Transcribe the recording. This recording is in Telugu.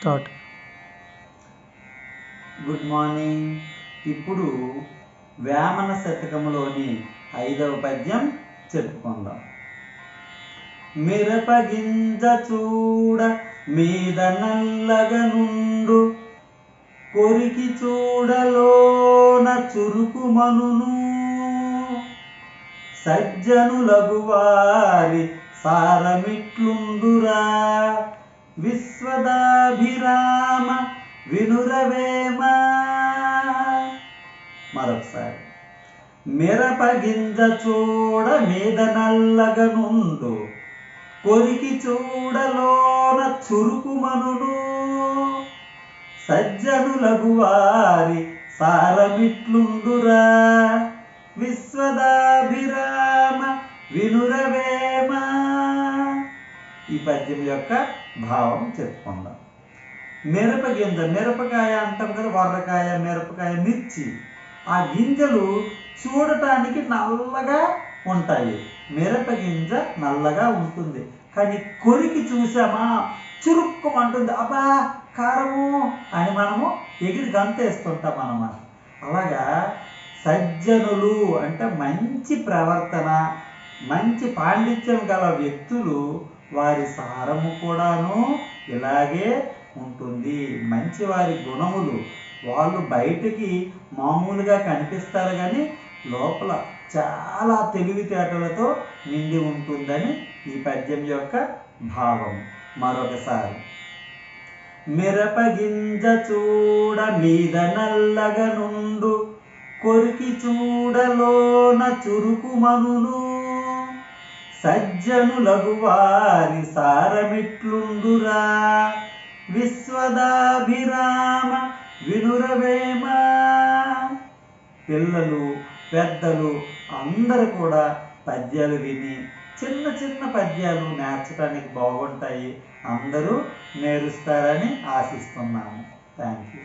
స్టార్ట్. Good morning. ఇప్పుడు వేమన శతకములోని ఐదవ పద్యం చెప్పుకుందాం. మిరపగింజ చూడ మీద నల్లగనుండు కొరికి చూడలోన చురుకు మనును. సజ్జనులగు వారి సారమిట్లుండురా విశ్వదాభిరామ వినురవేమ మరొకసారి. మిరపగింజ చూడ మీద నల్లగనుండు. కొరికి చూడలోన చురుకు మనును సజ్జనులగు వారి సారమిట్లుండురా. విశ్వదాభిరామ వినురవే ఈ పద్యం యొక్క భావం చెప్పుకుందాం. మిరప గింజ మిరపకాయ అంటాం కదా వర్రకాయ మిరపకాయ మిర్చి. ఆ గింజలు చూడటానికి నల్లగా ఉంటాయి. మిరప గింజ నల్లగా ఉంటుంది. కానీ కొరికి చూసామా? చురుక్కుమంటుంది. అబ్బా కారము అని మనము ఎగిరి గంతేస్తుంటాం అన్నమాట. అలాగా సజ్జనులు అంటే మంచి ప్రవర్తన మంచి పాండిత్యం గల వ్యక్తులు వారి సారము కూడాను ఇలాగే ఉంటుంది. మంచి వారి గుణములు వాళ్ళు బయటికి మామూలుగా కనిపిస్తారు కానీ లోపల చాలా తెలివితేటలతో నిండి ఉంటుందని ఈ పద్యం యొక్క భావం. మరొకసారి. మిరపగింజ చూడ మీద నల్లగా నుండు కొరికి చూడలోన చురుకుమనును సజ్జనులగు వారి సారమిట్లుండురా. విశ్వదాభిరామ వినురవేమ. పిల్లలు పెద్దలు అందరూ కూడా పద్యాలు విని చిన్న చిన్న పద్యాలు నేర్చడానికి బాగుంటాయి. అందరూ నేరుస్తారని ఆశిస్తున్నాము. Thank you